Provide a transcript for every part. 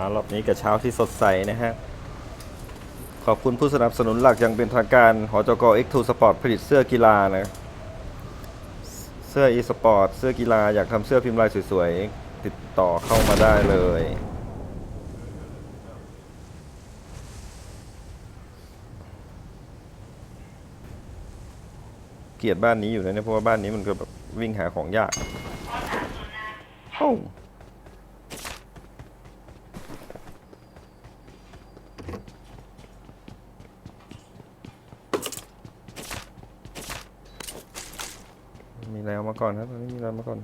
ารอบนี้กับเช้าที่สดใสนะฮะ ขอบคุณผู้สนับสนุนหลักอย่างเป็นทางการหอจก X2 Sport ผลิตเสื้อกีฬานะ เสื้อ e-sport เสื้อกีฬาอยากทำเสื้อพิมพ์ลายสวยๆ ติดต่อเข้ามาได้เลยเกลียดบ้านนี้อยู่นะเนี่ยเพราะว่าบ้านนี้มันก็แบบวิ่งหาของยากโอ้ามีแล้วมาก่อนครับตอนนี้มีแล้วมาก่อน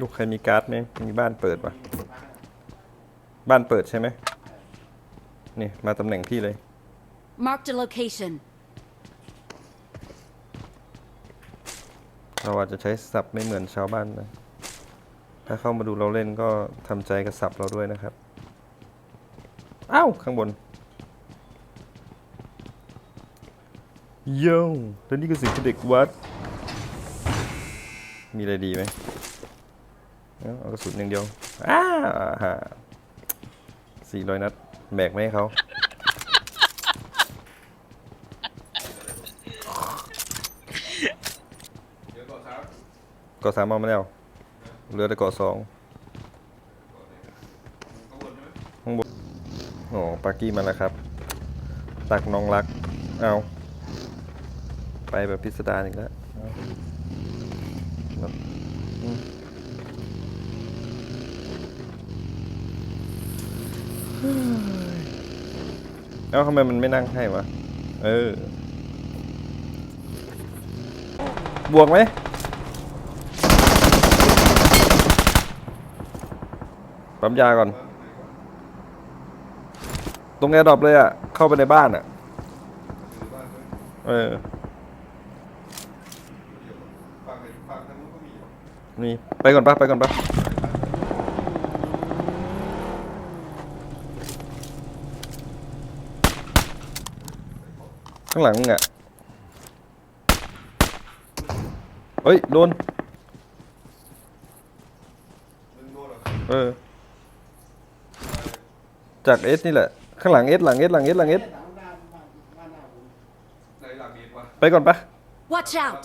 ลูกใครมีการ์ดไหมมีบ้านเปิดปะบ้านเปิดใช่ไหมนี่มาตำแหน่งพี่เลย Marked a location. เราอาจจะใช้ศัพท์ไม่เหมือนชาวบ้านนะ ถ้าเข้ามาดูเราเล่นก็ทำใจกับศัพท์เราด้วยนะครับ อ้าวข้างบนโย่แล้วนี่ก็สิ่งที่เด็กวัด มีอะไรดีไหมเอาเอากระสุนอย่างเดียว อ้าฮะสี่ร้อยนัดแบกไม่ให้เขาเกาะสามเอามาแล้ว เหลือแต่เกาะสองข้างบนโอ้ปากี้มาแล้วครับ ตักน้องรัก เอา ไปแบบพิสดารอีกแล้วเอ้าทำไมมันไม่นั่งให้วะ เออ บวกไหม ปั๊มยาก่อน ตรงแอร์ดรอปเลยอะ เข้าไปในบ้านอะ เออนี่ไปก่อนปะไปก่อนปะข้างหลังมึงอะเฮ้ย โดนเออ จากเอสนี่แหละ ข้างหลังเอสหลังเอสหลังเอสหลังเอสไปก่อนปะ Watch out!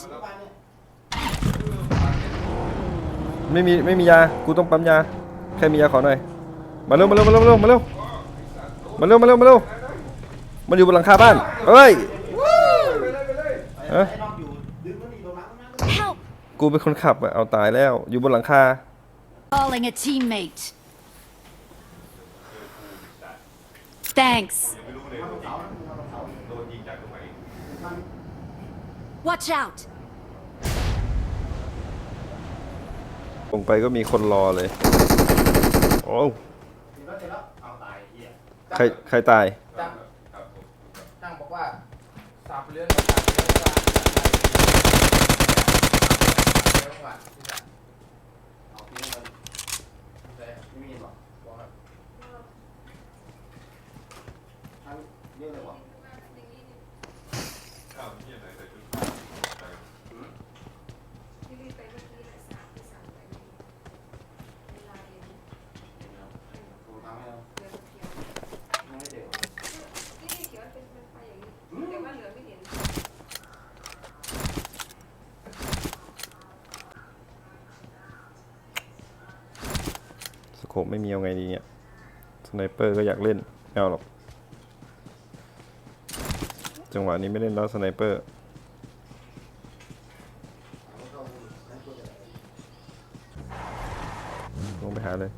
ไม่มีไม่มียา กูต้องปั๊มยา ใครมียาขอหน่อย มาเร็วมาเร็วมาเร็วมาเร็วมาเร็วมาเร็วมาเร็วมาเร็วมันอยู่บนหลังคาบ้านเฮ้ยเอ้ย Help! กูเป็นคนขับอะเอาตายแล้ว อยู่บนหลังคา Calling a teammate. Thanks. Watch out! ลงไปก็มีคนรอเลย โอ้ใครใครตาย จ้าง สโคปไม่มีเอาไงดีเนี่ยสไนเปอร์ก็อยากเล่นไม่เอาหรอก จังหวะนี้ไม่เล่นแล้วสไนเปอร์ลงไปหาเลย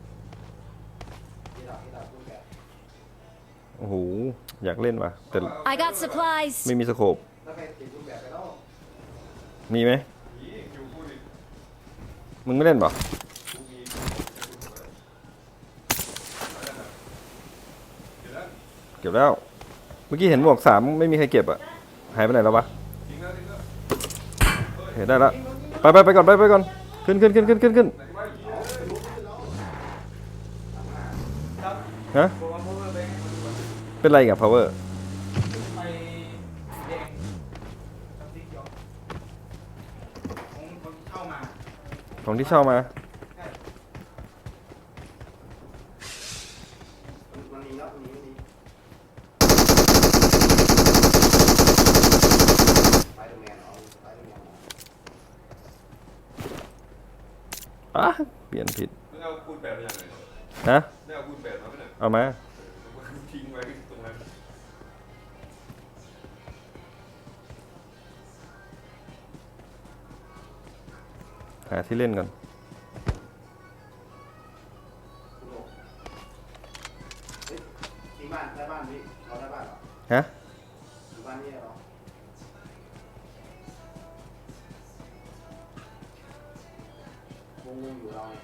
ที่เราที่เราพูดแบบโอ้โห อยากเล่นว่ะ แต่ I got supplies. ไม่มีสโคปแล้วใครติดรูปแบบไปแล้วมีไหม มึงไม่เล่นเปล่าเก็บแล้วเเมื่อกี้เห็นหมวกสามไม่มีใครเก็บอะหายไปไหนแล้ววะเห็นได้ละไปไปไปก่อนไปไปก่อนขึ้นขึ้นขึ้นขึ้นขึ้นขึ้นฮะเป็นไรกับ power ของที่เช่ามา ฮะได้เอาคูณแปดมาไหมเนี่ยเอามาทิ้งไว้ตรงนั้นหาที่เล่นก่อนคุณโอเฮ้ยที่บ้านได้บ้านพี่เราได้บ้านเหรอฮะอยู่บ้านนี่เหรอวงวงอยู่เราเนี่ย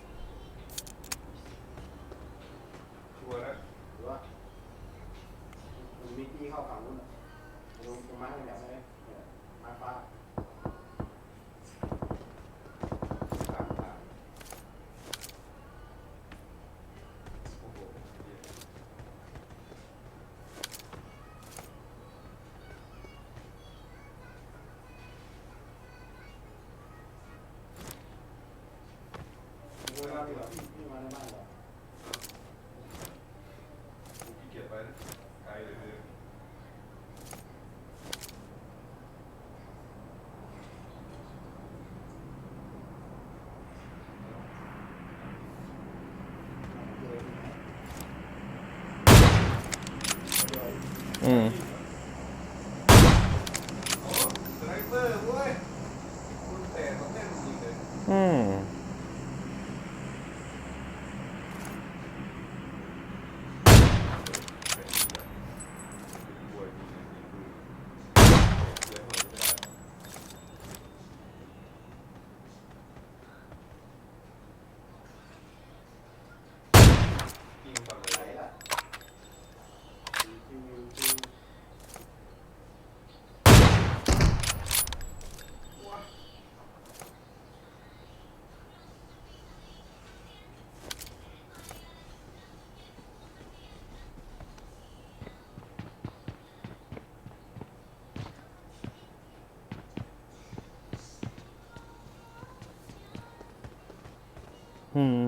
อืม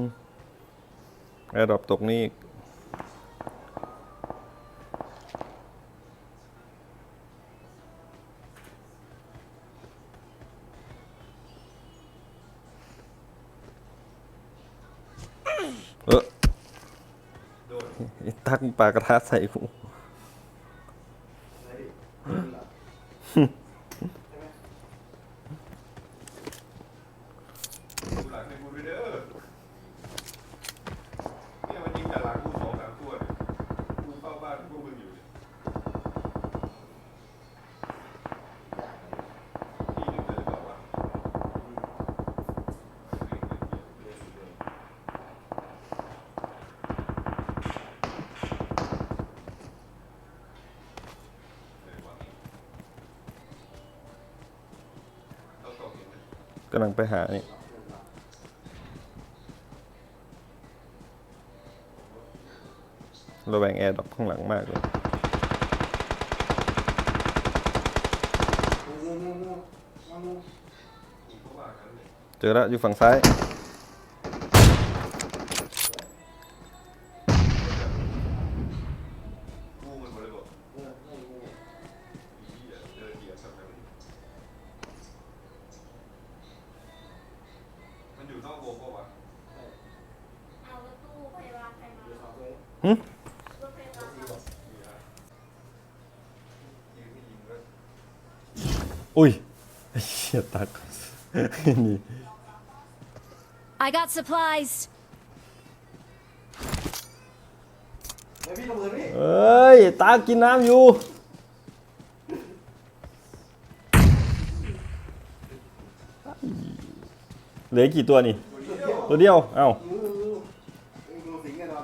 แอร์ดรอปตกนี่อีกเออโดนไอ้ตักปลากระทะใส่กู ไหนดินี่เหรอใช่ไหม ดูหลังให้กูด้วยเด้อเนี่ยมันยิงจากหลังกูสองสามตัวเนี่ยกูเฝ้าบ้านพวกมึงอยู่เนี่ยที่หนึ่งเลยหรือเปล่าวะ เราตกเห็นไหม กำ ลังไปหานี่ระแวงแอร์ดอกข้างหลังมากเลย เจอแล้วอยู่ฝั่งซ้าย นอยู่นอกวงปะวะใช่เอารถตู้พยาบาลใครมาเดี๋ยวสองตัวหึรถพยาบาลดีมาบอกนี่ฮะยิงไม่ยิงก็อุ้ยไอ้เหี้ยตักนี่ I got supplies. เฮ้ยพี่ลงมือพี่เอ้ยตากินน้ำอยู่ เหลือกี่ตัวนี่ ตัวเดียว เอ้าไอ้งูสิงแน่นอ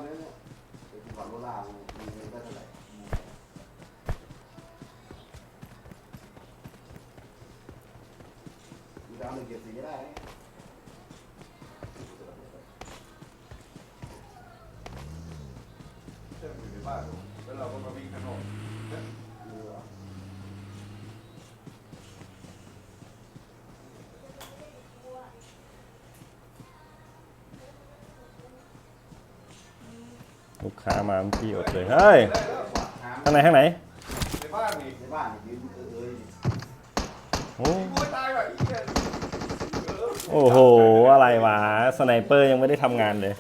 ลูกค้ามาเมื่อกี้อดเลยเฮ้ยข้างไหนข้างไหนในบ้านนี่ในบ้านนี่ยืนเออเออโอ้โอ้ยตายว่ะอีเนี่ยโอ้โห อะไรวะ สไนเปอร์ยังไม่ได้ทำงานเลย